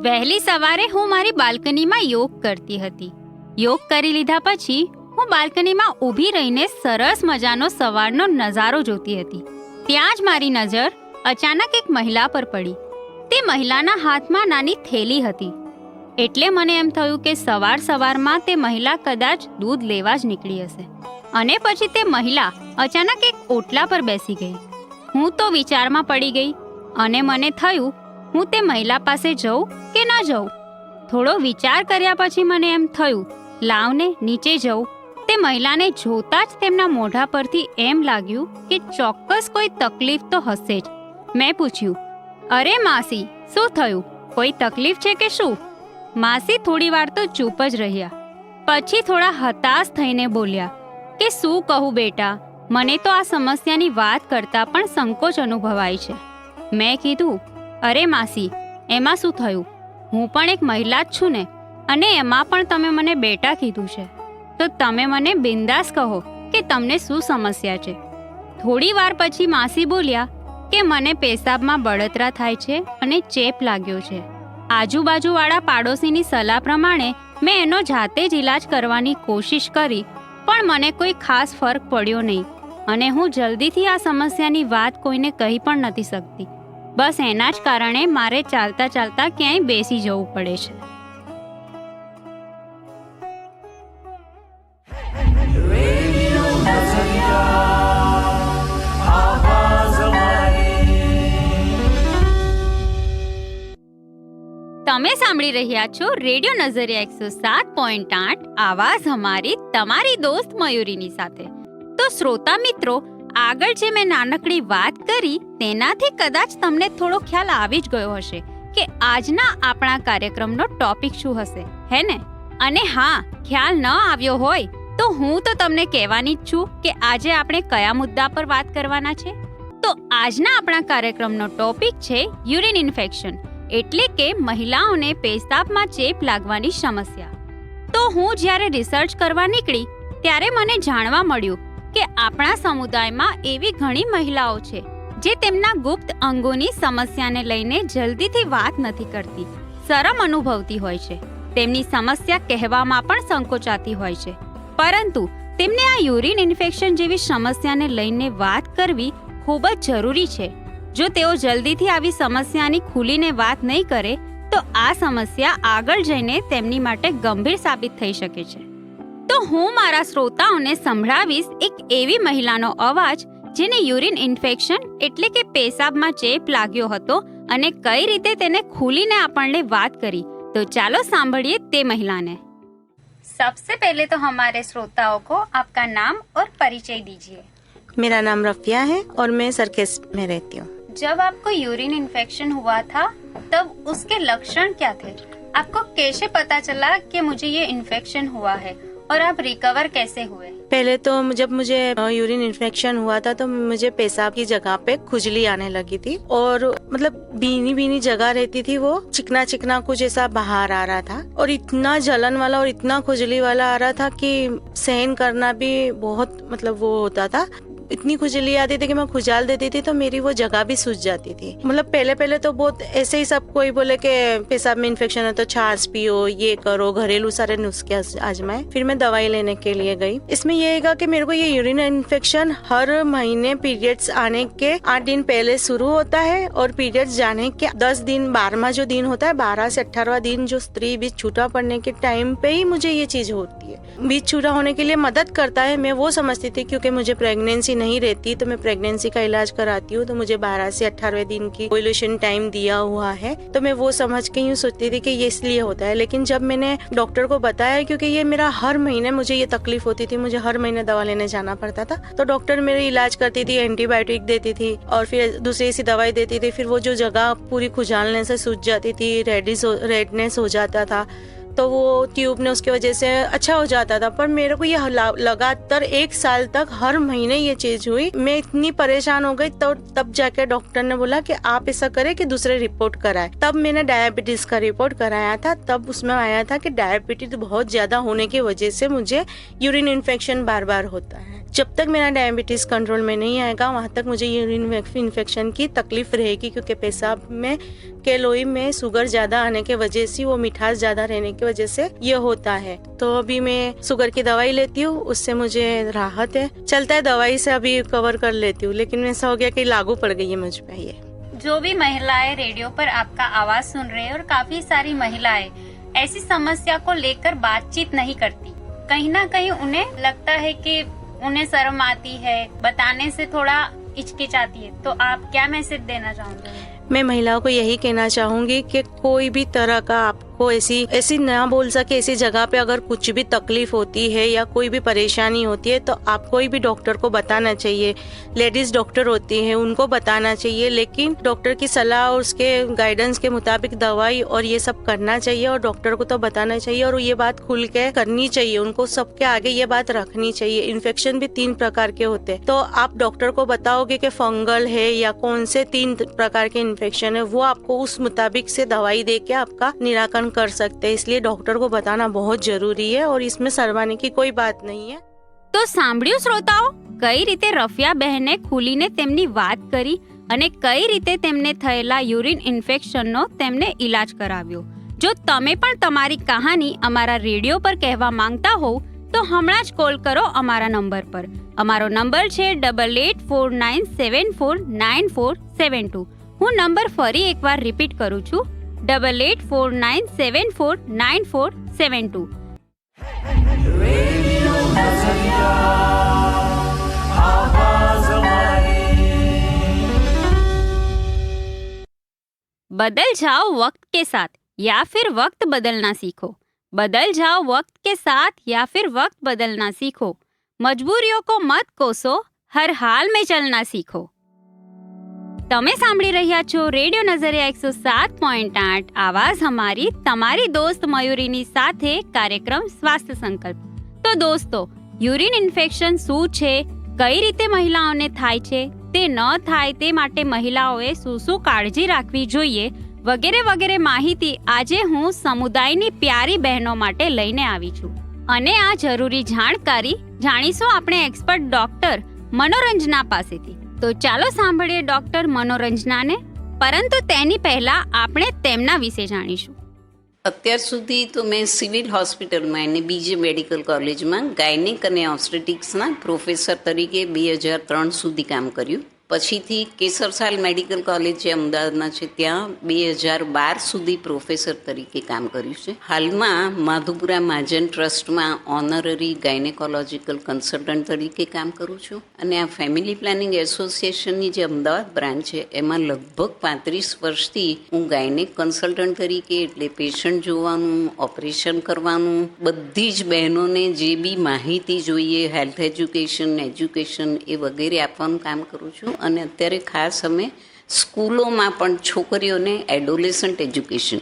વહેલી સવારે હું મારી બાલ્કનીમાં યોગ કરતી હતી. યોગ કરી લીધા પછી હું બાલ્કનીમાં ઊભી રહીને સરસ મજાનો સવારનો નજારો જોતી હતી. ત્યાં જ મારી નજર અચાનક એક મહિલા પર પડી. તે મહિલાના હાથમાં નાની થેલી હતી. એટલે મને એમ થયું કે સવાર સવારમાં તે મહિલા કદાચ દૂધ લેવા જ નીકળી હશે. અને પછી તે મહિલા અચાનક એક ઓટલા પર બેસી ગઈ. હું તો વિચારમાં પડી ગઈ અને મને થયું હું તે મહિલા પાસે જઉં કે ન જઉં? થોડો વિચાર કર્યા પછી મને એમ થયું, લાવને નીચે જઉં. તે મહિલાને જોતા જ તેમના મોઢા પરથી એમ લાગ્યું કે ચોક્કસ કોઈ તકલીફ તો હશે જ. મેં પૂછ્યું, અરે માસી, શું થયું? કોઈ તકલીફ છે કે શું? માસી થોડી વાર તો ચૂપ જ રહ્યા. પછી થોડા હતાશ થઈને બોલ્યા, કે શું કહું બેટા? મને તો આ સમસ્યાની વાત કરતા પણ સંકોચ અનુભવાય છે. મેં કીધું અરે માસી, એમાં શું થયું? હું પણ એક મહિલા જ છું ને, અને એમાં પણ તમે મને બેટા કીધું છે. તો તમે મને બિંદાસ કહો કે તમને શું સમસ્યા છે? થોડી વાર પછી માસી બોલ્યા કે મને પેશાબમાં બળતરા થાય છે અને ચેપ લાગ્યો છે. આજુબાજુવાળા પાડોશીની સલાહ પ્રમાણે મેં એનો જાતે જ ઈલાજ કરવાની કોશિશ કરી, પણ મને કોઈ ખાસ ફરક પડ્યો નહીં. અને હું જલ્દીથી આ સમસ્યાની વાત કોઈને કહી પણ નથી શકતી. બસ એના જ કારણે મારે ચાલતા ચાલતા ક્યાંય બેસી જવું પડે છે. તમે સાંભળી રહ્યા છો રેડિયો નજરિયા એકસો સાત પોઈન્ટ આઠ. આવાજ અમારી તમારી દોસ્ત મયુરીની સાથે. તો શ્રોતા મિત્રો આગળ જે મેં નાનકડી વાત કરી, તેનાથી કદાચ તમને થોડો ખ્યાલ આવી જ ગયો હશે કે આજના આપણા કાર્યક્રમનો ટોપિક શું હશે, હે ને? અને હા, ખ્યાલ ન આવ્યો હોય, તો હું તો તમને કહેવાની જ છું કે આજે આપણે કયા મુદ્દા પર વાત કરવાના છે? તો આજના આપણા કાર્યક્રમનો ટોપિક છે યુરિન ઇન્ફેક્શન, એટલે કે મહિલાઓને પેશાબમાં ચેપ લાગવાની સમસ્યા. તો હું જ્યારે રિસર્ચ કરવા નીકળી, ત્યારે મને જાણવા મળ્યું કે આપણા સમુદાયમાં એવી ઘણી મહિલાઓ છે જે તેમના ગુપ્ત અંગોની સમસ્યાને લઈને જલ્દીથી વાત નથી કરતી, શરમ અનુભવતી હોય છે. તેમની સમસ્યા કહેવામાં પણ સંકોચાતી હોય છે. પરંતુ તેમને આ યુરિન ઇન્ફેક્શન જેવી સમસ્યાને લઈને વાત કરવી ખૂબ જ જરૂરી છે. જો તેઓ જલ્દીથી આવી સમસ્યાની ખુલીને વાત નહીં કરે, તો આ સમસ્યા આગળ જઈને તેમની માટે ગંભીર સાબિત થઈ શકે છે. તો હું મારા શ્રોતાઓને સંભળાવીશ એક એવી મહિલાનો અવાજ જેને યુરિન ઇન્ફેક્શન એટલે કે પેશાબમાં ચેપ લાગ્યો હતો અને કઈ રીતે તેને ખુલીને આપણને વાત કરી તો ચાલો સાંભળીએ તે મહિલાને सबसे पहले तो हमारे श्रोताओं को आपका नाम और परिचय दीजिए मेरा नाम रफिया है और मैं सरखेज में रहती हूँ जब आपको यूरिन इन्फेक्शन हुआ था तब उसके लक्षण क्या थे आपको कैसे पता चला कि मुझे ये इन्फेक्शन हुआ है और आप रिकवर कैसे हुए? पहले तो जब मुझे यूरिन इन्फेक्शन हुआ था तो मुझे पेशाब की जगह पे खुजली आने लगी थी और मतलब बीनी बीनी जगह रहती थी वो चिकना चिकना कुछ ऐसा बाहर आ रहा था और इतना जलन वाला और इतना खुजली वाला आ रहा था कि सहन करना भी बहुत मतलब वो होता था। इतनी खुजली आती थी कि मैं खुजाल देती थी तो मेरी वो जगह भी सूज जाती थी। मतलब पहले पहले तो बहुत ऐसे ही सब कोई बोले कि पेशाब में इन्फेक्शन है तो छाछ पियो, ये करो, घरेलू सारे नुस्खे आजमाए फिर मैं दवाई लेने के लिए गई। इसमें ये हैगा कि मेरे को ये यूरिन इन्फेक्शन हर महीने पीरियड्स आने के आठ दिन पहले शुरू होता है और पीरियड्स जाने के दस दिन, बारहवा जो दिन होता है, बारह से अठारहवा दिन जो स्त्री बीच छूटा पड़ने के टाइम पे ही मुझे ये चीज़ होती है। बीच छूटा होने के लिए मदद करता है, मैं वो समझती थी क्योंकि मुझे प्रेगनेंसी नहीं रहती तो मैं प्रेगनेंसी का इलाज कराती हूँ तो मुझे 12 से 18वें दिन की ओवुलेशन टाइम दिया हुआ है। तो मैं वो समझ के यूँ सोचती थी कि ये इसलिए होता है, लेकिन जब मैंने डॉक्टर को बताया, क्योंकि ये मेरा हर महीने मुझे ये तकलीफ़ होती थी, मुझे हर महीने दवा लेने जाना पड़ता था तो डॉक्टर मेरे इलाज करती थी एंटीबायोटिक देती थी, और फिर दूसरी सी दवाई देती थी, फिर वो जो जगह पूरी खुजालने से सूझ जाती थी रेडिस रेडनेस हो जाता था तो वो ट्यूब ने उसकी वजह से अच्छा हो जाता था। पर मेरे को ये लगातार एक साल तक हर महीने ये चीज़ हुई। मैं इतनी परेशान हो गई तो तब जाके डॉक्टर ने बोला कि आप ऐसा करें कि दूसरे रिपोर्ट कराए। तब मैंने डायबिटीज़ का रिपोर्ट कराया था। तब उसमें आया था कि डायबिटीज़ बहुत ज़्यादा होने की वजह से मुझे यूरिन इन्फेक्शन बार बार होता है। जब तक मेरा डायबिटीज़ कंट्रोल में नहीं आएगा, वहाँ तक मुझे यूरिन इन्फेक्शन की तकलीफ़ रहेगी। क्योंकि पेशाब में के लोई में शुगर ज़्यादा आने की वजह से, वो मिठास ज़्यादा रहने की वजह से ये होता है। तो अभी मैं शुगर की दवाई लेती हूँ उससे मुझे राहत है। चलता है दवाई से अभी कवर कर लेती हूँ लेकिन ऐसा हो गया कि लागू पड़ गई है मुझ पे ये। जो भी महिलाएँ रेडियो पर आपका आवाज़ सुन रहे हैं और काफ़ी सारी महिलाएँ ऐसी समस्या को लेकर बातचीत नहीं करती। कहीं ना कहीं उन्हें लगता है कि उन्हें शर्म आती है बताने से थोड़ा हिचकिचाती है। तो आप क्या मैसेज देना चाहोगे? मैं महिलाओं को यही कहना चाहूँगी कि कोई भी तरह का आपको ऐसी ऐसी ना बोल सके, ऐसी जगह पे अगर कुछ भी तकलीफ़ होती है या कोई भी परेशानी होती है तो आप कोई भी डॉक्टर को बताना चाहिए। लेडीज़ डॉक्टर होती हैं, उनको बताना चाहिए, लेकिन डॉक्टर की सलाह और उसके गाइडेंस के मुताबिक दवाई और ये सब करना चाहिए और डॉक्टर को तो बताना चाहिए और ये बात खुल के करनी चाहिए, उनको सबके आगे ये बात रखनी चाहिए। इन्फेक्शन भी तीन प्रकार के होते हैं। तो आप डॉक्टर को बताओगे कि फंगल है या कौन से तीन प्रकार के इन्फेक्शन है, वो आपको उस मुताबिक से दवाई दे के आपका निराकरण कर सकते हैं इसलिए डॉक्टर को बताना बहुत जरूरी है और इसमें शर्माने की કોઈ બાત નહીં है તો સાંભળ્યું શ્રોતાઓ કઈ રીતે રફિયા બહેને ખુલીને તેમની વાત કરી અને કઈ રીતે તેમને થયેલા યુરિન ઇન્ફેક્શનનો તેમને ઈલાજ કરાવ્યો જો તમે પણ તમારી કહાની અમારા રેડિયો પર કહેવા માંગતા હોવ તો હમણાં જ કોલ કરો અમારા નંબર પર અમારો નંબર છે double eight four nine seven four nine four seven two હું નંબર ફરી એકવાર રિપીટ કરું છું double eight four nine seven four nine four seven two बदल जाओ वक्त के साथ या फिर वक्त बदलना सीखो। बदल जाओ वक्त के साथ या फिर वक्त बदलना सीखो। मजबूरियों को मत कोसो, हर हाल में चलना सीखो। તમે સાંભળી રહ્યા છો રેડિયો નજરિયા એકસો સાત પોઈન્ટ આઠ. આવાજ અમારી, તમારી દોસ્ત મયુરીની સાથે કાર્યક્રમ સ્વાસ્થ્ય સંકલ્પ. તો દોસ્તો, યુરિન ઇન્ફેક્શન શું છે? કઈ રીતે મહિલાઓને થાય છે? તે ન થાય તે માટે મહિલાઓએ શું શું કાળજી રાખવી જોઈએ? વગેરે વગેરે માહિતી આજે હું સમુદાયની પ્યારી બહેનો માટે લઈને આવી છું. અને આ જરૂરી જાણકારી જાણીશું આપણે એક્સપર્ટ ડોક્ટર મનોરંજના પાસેથી. તો ચાલો સાંભળીએ ડોક્ટર મનોરંજનાને. પરંતુ તેની પહેલા આપણે તેમના વિશે જાણીશું. અત્યાર સુધી તો મેં સિવિલ હોસ્પિટલમાં અને બીજે મેડિકલ કોલેજમાં ગાયનિક અને ઓબ્સ્ટેટિક્સના પ્રોફેસર તરીકે બે હજાર ત્રણ સુધી કામ કર્યું. પછીથી કેસરસાલ મેડિકલ કોલેજ જે અમદાવાદમાં છે, ત્યાં બે હજાર બાર સુધી પ્રોફેસર તરીકે કામ કર્યું છે. હાલમાં માધુપુરા મહાજન ટ્રસ્ટમાં ઓનરરી ગાયનેકોલોજીકલ કન્સલ્ટન્ટ તરીકે કામ કરું છું. અને આ ફેમિલી પ્લાનિંગ એસોસિએશનની જે અમદાવાદ બ્રાન્ચ છે, એમાં લગભગ પાંત્રીસ વર્ષથી હું ગાયનેક કન્સલ્ટન્ટ તરીકે, એટલે પેશન્ટ જોવાનું, ઓપરેશન કરવાનું, બધી જ બહેનોને જે બી માહિતી જોઈએ, હેલ્થ એજ્યુકેશન એજ્યુકેશન એ વગેરે આપવાનું કામ કરું છું. અને અત્યારે ખાસ અમે સ્કૂલોમાં પણ છોકરીઓને એડોલેસન્ટ એજ્યુકેશન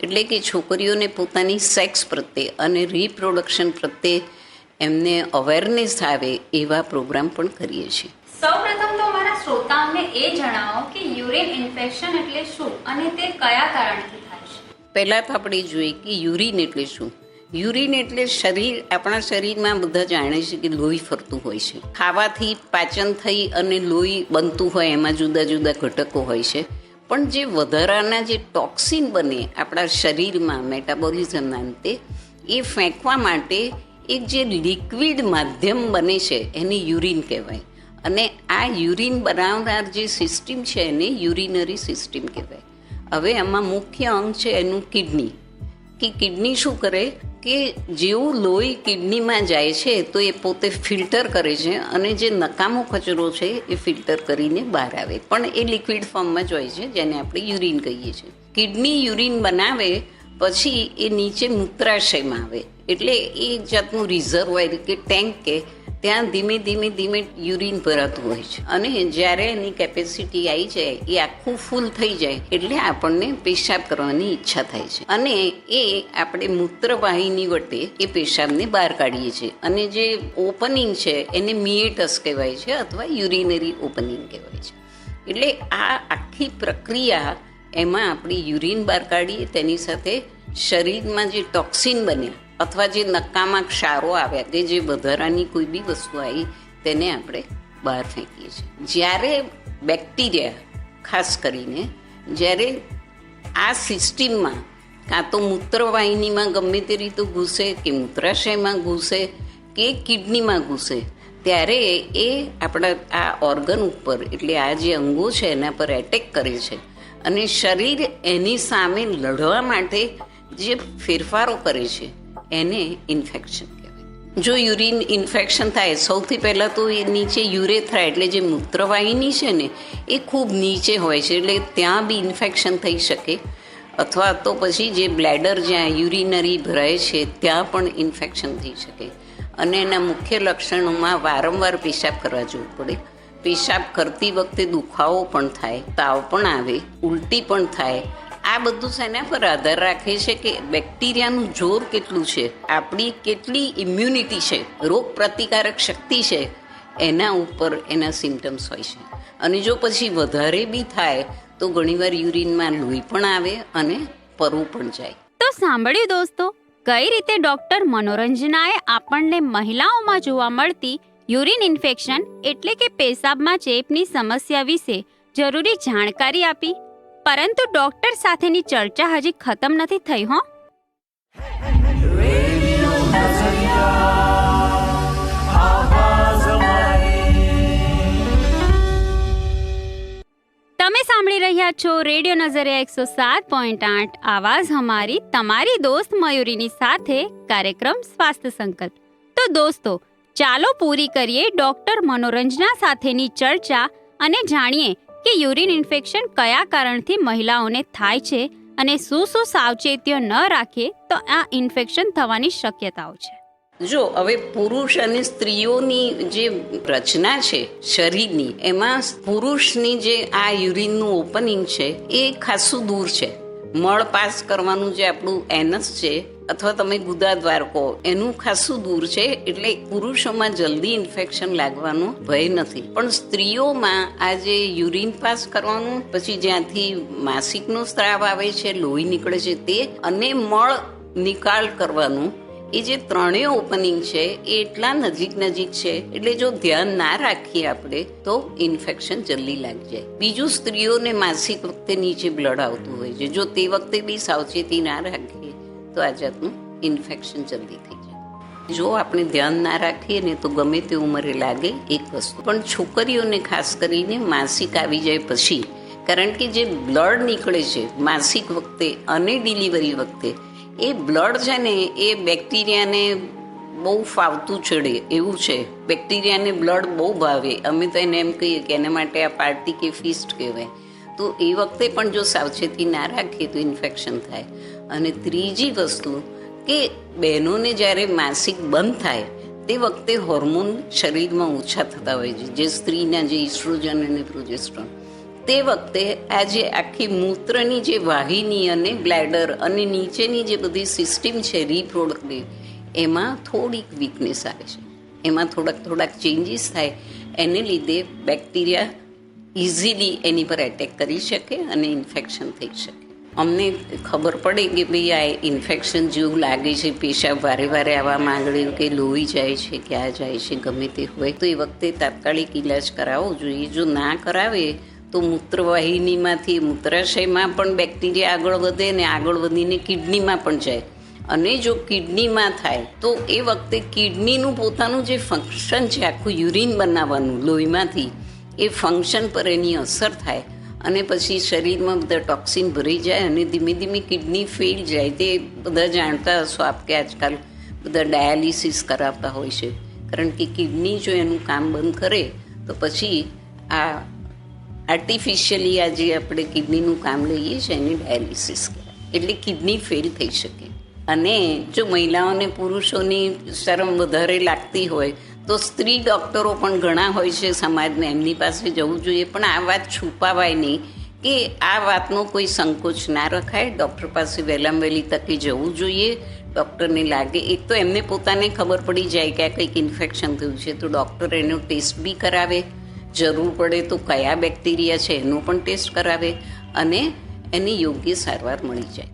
એટલે કે છોકરીઓને પોતાની સેક્સ પ્રત્યે અને રિપ્રોડક્શન પ્રત્યે એમને અવેરનેસ આવે એવા પ્રોગ્રામ પણ કરીએ છીએ. સૌપ્રથમ તો અમારા શ્રોતાઓને એ જણાવો કે યુરિન ઇન્ફેક્શન એટલે શું અને તે કયા કારણથી થાય છે? પહેલાં તો આપણે જોઈએ કે યુરિન એટલે શું? યુરિન એટલે શરીર, આપણા શરીરમાં બધા જાણે છે કે લોહી ફરતું હોય છે. ખાવાથી પાચન થઈ અને લોહી બનતું હોય એમાં જુદા જુદા ઘટકો હોય છે. પણ જે વધારાના જે ટોક્સિન બને આપણા શરીરમાં મેટાબોલિઝમના અંતે, એ ફેંકવા માટે એક જે લિક્વિડ માધ્યમ બને છે, એને યુરિન કહેવાય. અને આ યુરિન બનાવનાર જે સિસ્ટમ છે, એને યુરિનરી સિસ્ટમ કહેવાય. હવે આમાં મુખ્ય અંગ છે એનું કિડની. કે કિડની શું કરે? કે જેવું લોહી કિડનીમાં જાય છે, તો એ પોતે ફિલ્ટર કરે છે અને જે નકામો કચરો છે, એ ફિલ્ટર કરીને બહાર આવે. પણ એ લિક્વિડ ફોર્મમાં જ હોય છે, જેને આપણે યુરિન કહીએ છીએ. કિડની યુરિન બનાવે, પછી એ નીચે મૂત્રાશયમાં આવે. એટલે એ જાતનું રિઝર્વ હોય કે ટેન્ક કે ત્યાં ધીમે ધીમે ધીમે યુરિન ભરાતું હોય છે. અને જ્યારે એની કેપેસિટી આવી જાય, એ આખું ફૂલ થઈ જાય, એટલે આપણને પેશાબ કરવાની ઈચ્છા થાય છે. અને એ આપણે મૂત્રવાહિની વટે એ પેશાબને બહાર કાઢીએ છીએ. અને જે ઓપનિંગ છે, એને મિએટસ કહેવાય છે અથવા યુરિનરી ઓપનિંગ કહેવાય છે. એટલે આ આખી પ્રક્રિયા એમાં આપણે યુરિન બહાર કાઢીએ, તેની સાથે શરીરમાં જે ટોક્સિન બન્યા અથવા જે નકામાં ક્ષારો આવ્યા કે જે વધારાની કોઈ બી વસ્તુ આવી, તેને આપણે બહાર ફેંકીએ છીએ. જ્યારે બેક્ટેરિયા, ખાસ કરીને, જ્યારે આ સિસ્ટમમાં કાં તો મૂત્રવાહિનીમાં ગમે તે રીતે ઘૂસે, કે મૂત્રાશયમાં ઘૂસે, કે કિડનીમાં ઘૂસે, ત્યારે એ આપણા આ ઓર્ગન ઉપર, એટલે આ જે અંગો છે, એના પર એટેક કરે છે. અને શરીર એની સામે લડવા માટે જે ફેરફારો કરે છે એને ઇન્ફેક્શન જો યુરિન ઇન્ફેક્શન થાય, સૌથી પહેલાં તો એ નીચે યુરેથ્રા એટલે જે મૂત્રવાહિની છે ને, એ ખૂબ નીચે હોય છે, એટલે ત્યાં બી ઇન્ફેક્શન થઈ શકે. અથવા તો પછી જે બ્લેડર જ્યાં યુરિનરી ભરાય છે, ત્યાં પણ ઇન્ફેક્શન થઈ શકે. અને એના મુખ્ય લક્ષણોમાં વારંવાર પેશાબ કરવા જવું પડે. પેશાબ કરતી વખતે દુખાવો પણ થાય, તાવ પણ આવે, ઉલટી પણ થાય આ બધું શેના પર આધાર રાખે છે કે બેક્ટેરિયાનું જોર કેટલું છે, આપણી કેટલી ઇમ્યુનિટી છે, રોગ પ્રતિકારક શક્તિ છે, એના ઉપર એના સિમ્ટમ્સ હોય છે. અને જો પછી વધારે બી થાય, તો ઘણીવાર યુરિનમાં લોહી પણ આવે અને પરવું પણ જાય. તો સાંભળ્યું દોસ્તો, કઈ રીતે ડોક્ટર મનોરંજનાએ આપણને મહિલાઓમાં જોવા મળતી યુરિન ઇન્ફેક્શન એટલે કે પેશાબમાં ચેપની સમસ્યા વિશે જરૂરી જાણકારી આપી? પરંતુ ડોક્ટર સાથેની ચર્ચા હજી ખતમ નથી થઈ, હો. તમે સાંભળી રહ્યા છો રેડિયો નજરિયા એકસો સાત પોઈન્ટ આઠ. આવાજ અમારી, તમારી દોસ્ત મયુરીની સાથે કાર્યક્રમ સ્વાસ્થ્ય સંકલ્પ. તો દોસ્તો, ચાલો પૂરી કરીએ ડોક્ટર મનોરંજના સાથેની ચર્ચા અને જાણીએ કે યુરિન ઇન્ફેક્શન કયા કારણથી મહિલાઓને થાય છે અને શું શું સાવચેતીઓ ન રાખીએ તો આ ઇન્ફેક્શન થવાની શક્યતાઓ છે. જો, હવે પુરુષ અને સ્ત્રીઓની જે રચના છે શરીરની, એમાં પુરુષની જે આ યુરિનનું ઓપનિંગ છે એ ખાસું દૂર છે. મળ પાસ કરવાનું જે આપણું એનસ છે અથવા તમે ગુદા દ્વાર કહો એનું ખાસું દૂર છે, એટલે પુરુષોમાં જલ્દી ઇન્ફેક્શન લાગવાનો ભય નથી. પણ સ્ત્રીઓમાં આ જે યુરિન પાસ કરવાનું, પછી જ્યાંથી માસિકનો સ્ત્રાવ આવે છે, લોહી નીકળે છે, તે અને મળ નિકાલ કરવાનું, એ જે ત્રણેય ઓપનિંગ છે, એ એટલા નજીક નજીક છે, એટલે જો ધ્યાન ના રાખીએ આપણે, તો ઇન્ફેક્શન જલ્દી લાગી જાય બીજું સ્ત્રીઓને માસિક વખતે નીચે બ્લડ આવતું હોય છે. જો તે વખતે બી સાવચેતી ના રાખીએ તો આ જાતનું ઇન્ફેક્શન જલ્દી થઈ જાય. જો આપણે ધ્યાન ના રાખીએ ને તો ગમે તે ઉંમરે લાગે એક વસ્તુ. પણ છોકરીઓને ખાસ કરીને માસિક આવી જાય પછી, કારણ કે જે બ્લડ નીકળે છે, માસિક વખતે અને ડિલિવરી વખતે, એ બ્લડ છે ને, એ બેક્ટેરિયાને બહુ ફાવતું ચડે, એવું છે. બેક્ટેરિયાને બ્લડ બહુ ભાવે. અમે તો એને એમ કહીએ કે એના માટે આ પાર્ટી કે ફિસ્ટ કહેવાય. તો એ વખતે પણ જો સાવચેતી ના રાખીએ તો ઇન્ફેક્શન થાય. અને ત્રીજી વસ્તુ કે બહેનોને જ્યારે માસિક બંધ થાય, તે વખતે હોર્મોન શરીરમાં ઓછા થતા હોય છે. જે સ્ત્રીના જે ઇસ્ટ્રોજન અને પ્રોજેસ્ટ્રોન તે વખતે આ જે આખી મૂત્રની જે વાહિની અને બ્લેડર અને નીચેની જે બધી સિસ્ટમ છે રિપ્રોડક્ટિવ એમાં થોડીક વીકનેસ આવે છે. એમાં થોડાક થોડાક ચેન્જીસ થાય. એને લીધે બેક્ટેરિયા ઇઝીલી એની પર એટેક કરી શકે અને ઇન્ફેક્શન થઈ શકે. અમને ખબર પડે કે ભાઈ આ ઇન્ફેક્શન જેવું લાગે છે, પેશાબ વારે વારે આવવા માંગડે કે લોહી જાય છે, ક્યાં જાય છે, ગમે તે હોય, તો એ વખતે તાત્કાલિક ઇલાજ કરાવવો જોઈએ. જો ના કરાવે, તો મૂત્રવાહિનીમાંથી, મૂત્રાશયમાં પણ બેક્ટેરિયા આગળ વધે ને આગળ વધીને કિડનીમાં પણ જાય. અને જો કિડનીમાં થાય, તો એ વખતે કિડનીનું પોતાનું જે ફંક્શન છે, આખું યુરિન બનાવવાનું, લોહીમાંથી, એ ફંક્શન પર એની અસર થાય. અને પછી શરીરમાં બધા ટોક્સિન ભરાઈ જાય અને ધીમે ધીમે કિડની ફેલ જાય તે બધા જાણતા હશો આપ કે આજકાલ બધા ડાયાલિસિસ કરાવતા હોય છે. કારણ કે કિડની જો એનું કામ બંધ કરે, તો પછી આ આર્ટિફિશિયલી આ જે આપણે કિડનીનું કામ લઈએ છીએ એને ડાયાલિસિસ કહેવાય. એટલે કિડની ફેલ થઈ શકે. અને જો મહિલાઓને પુરુષોની શરમ વધારે લાગતી હોય તો સ્ત્રી ડૉક્ટરો પણ ઘણા હોય છે સમાજને એમની પાસે જવું જોઈએ. પણ આ વાત છુપાવાય નહીં કે આ વાતનો કોઈ સંકોચ ના રખાય. ડૉક્ટર પાસે વહેલામાં વહેલી તકે જવું જોઈએ. ડૉક્ટરને લાગે. એક તો એમને પોતાને ખબર પડી જાય કે આ કંઈક ઇન્ફેક્શન થયું છે. તો ડૉક્ટર એનો ટેસ્ટ બી કરાવે. જરૂર પડે તો કયા બેક્ટેરિયા છે એનો પણ ટેસ્ટ કરાવે અને એની યોગ્ય સારવાર મળી જાય.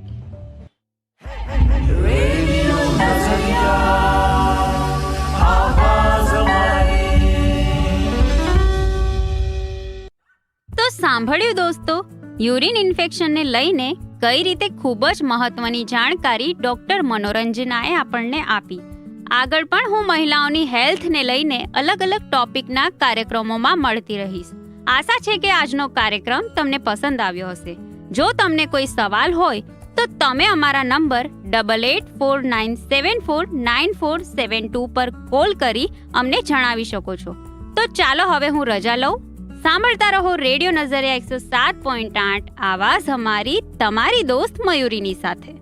સાંભળ્યું દોસ્તો? યુરિન ઇન્ફેક્શનને લઈને કઈ રીતે ખૂબ જ મહત્વની જાણકારી ડોક્ટર મનોરંજનાએ આપણને આપી. આગળ પણ હું મહિલાઓની હેલ્થને લઈને અલગ અલગ ટોપિકના કાર્યક્રમોમાં મળતી રહીશ. આશા છે કે આજનો કાર્યક્રમ તમને પસંદ આવ્યો હશે. જો તમને કોઈ સવાલ હોય, તો તમે અમારા number double eight four nine seven four nine four seven two પર કોલ કરી અમને જણાવી શકો છો. તો ચાલો હવે હું રજા લઉં. સાંભળતા રહો રેડિયો નજરિયા એકસો સાત પોઈન્ટ આઠ આવાજ અમારી તમારી દોસ્ત મયુરીની સાથે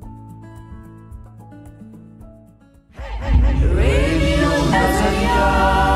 રેડિયો Nazareth.